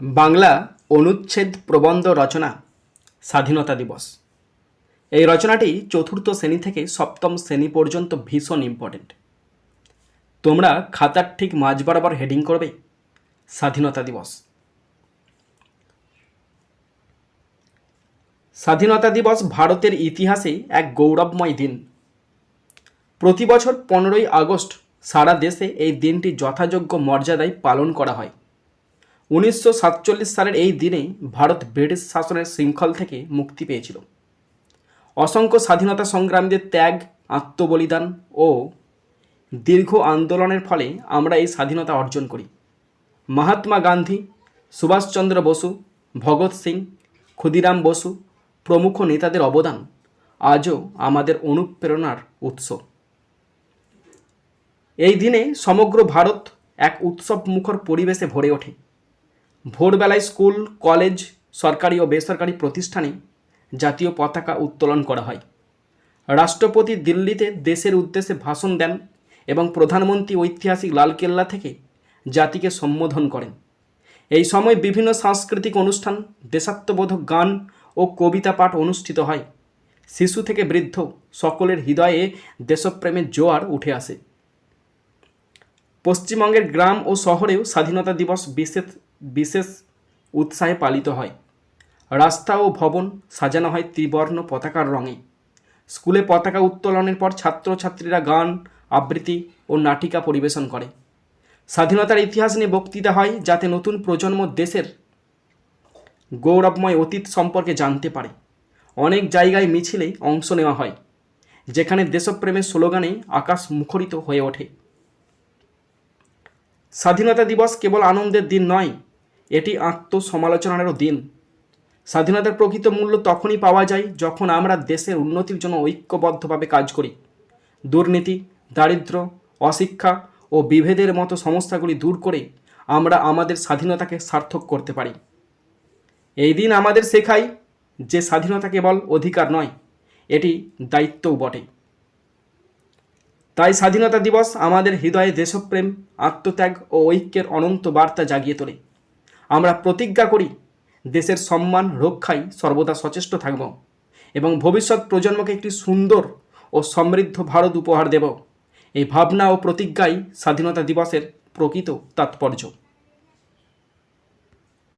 বাংলা অনুচ্ছেদ প্রবন্ধ রচনা, স্বাধীনতা দিবস। এই রচনাটি চতুর্থ শ্রেণি থেকে সপ্তম শ্রেণি পর্যন্ত ভীষণ ইম্পর্টেন্ট তোমরা খাতার ঠিক মাঝ বরাবর হেডিং করবে, স্বাধীনতা দিবস। স্বাধীনতা দিবস ভারতের ইতিহাসে এক গৌরবময় দিন। প্রতি বছর পনেরোই আগস্ট সারা দেশে এই দিনটি যথাযোগ্য মর্যাদায় পালন করা হয়। উনিশশো সাতচল্লিশ সালের এই দিনেই ভারত ব্রিটিশ শাসনের শৃঙ্খল থেকে মুক্তি পেয়েছিল। অসংখ্য স্বাধীনতা সংগ্রামীদের ত্যাগ, আত্মবলিদান ও দীর্ঘ আন্দোলনের ফলে আমরা এই স্বাধীনতা অর্জন করি। মহাত্মা গান্ধী, সুভাষচন্দ্র বসু, ভগৎ সিং, ক্ষুদিরাম বসু প্রমুখ নেতাদের অবদান আজও আমাদের অনুপ্রেরণার উৎস। এই দিনে সমগ্র ভারত এক উৎসব মুখর পরিবেশে ভরে ওঠে। ভোরবেলায় স্কুল, কলেজ, সরকারি ও বেসরকারি প্রতিষ্ঠানে জাতীয় পতাকা উত্তোলন করা হয়। রাষ্ট্রপতি দিল্লিতে দেশের উদ্দেশ্যে ভাষণ দেন এবং প্রধানমন্ত্রী ঐতিহাসিক লালকেল্লা থেকে জাতিকে সম্বোধন করেন। এই সময় বিভিন্ন সাংস্কৃতিক অনুষ্ঠান, দেশাত্মবোধক গান ও কবিতা পাঠ অনুষ্ঠিত হয়। শিশু থেকে বৃদ্ধ সকলের হৃদয়ে দেশপ্রেমের জোয়ার উঠে আসে। পশ্চিমবঙ্গের গ্রাম ও শহরেও স্বাধীনতা দিবস বিশেষ বিশেষ উৎসাহে পালিত হয়। রাস্তা ও ভবন সাজানো হয় ত্রিবর্ণ পতাকার রঙে। স্কুলে পতাকা উত্তোলনের পর ছাত্রছাত্রীরা গান, আবৃত্তি ও নাটিকা পরিবেশন করে। স্বাধীনতার ইতিহাস নিয়ে বক্তৃতা হয় যাতে নতুন প্রজন্ম দেশের গৌরবময় অতীত সম্পর্কে জানতে পারে। অনেক জায়গায় মিছিলে অংশ নেওয়া হয়, যেখানে দেশপ্রেমের স্লোগানে আকাশ মুখরিত হয়ে ওঠে। স্বাধীনতা দিবস কেবল আনন্দের দিন নয় এটি আত্মসমালোচনারও দিন। স্বাধীনতার প্রকৃত মূল্য তখনই পাওয়া যায় যখন আমরা দেশের উন্নতির জন্য ঐক্যবদ্ধভাবে কাজ করি। দুর্নীতি, দারিদ্র, অশিক্ষা ও বিভেদের মতো সমস্যাগুলি দূর করে আমরা আমাদের স্বাধীনতাকে সার্থক করতে পারি। এই দিন আমাদের শেখায় যে স্বাধীনতা কেবল অধিকার নয়, এটি দায়িত্বও বটে। তাই স্বাধীনতা দিবস আমাদের হৃদয়ে দেশপ্রেম, আত্মত্যাগ ও ঐক্যের অনন্ত বার্তা জাগিয়ে তোলে। আমরা প্রতিজ্ঞা করি দেশের সম্মান রক্ষায় সর্বদা সচেষ্ট থাকব এবং ভবিষ্যৎ প্রজন্মকে একটি সুন্দর ও সমৃদ্ধ ভারত উপহার দেব। এই ভাবনা ও প্রতিজ্ঞাই স্বাধীনতা দিবসের প্রকৃত তাৎপর্য।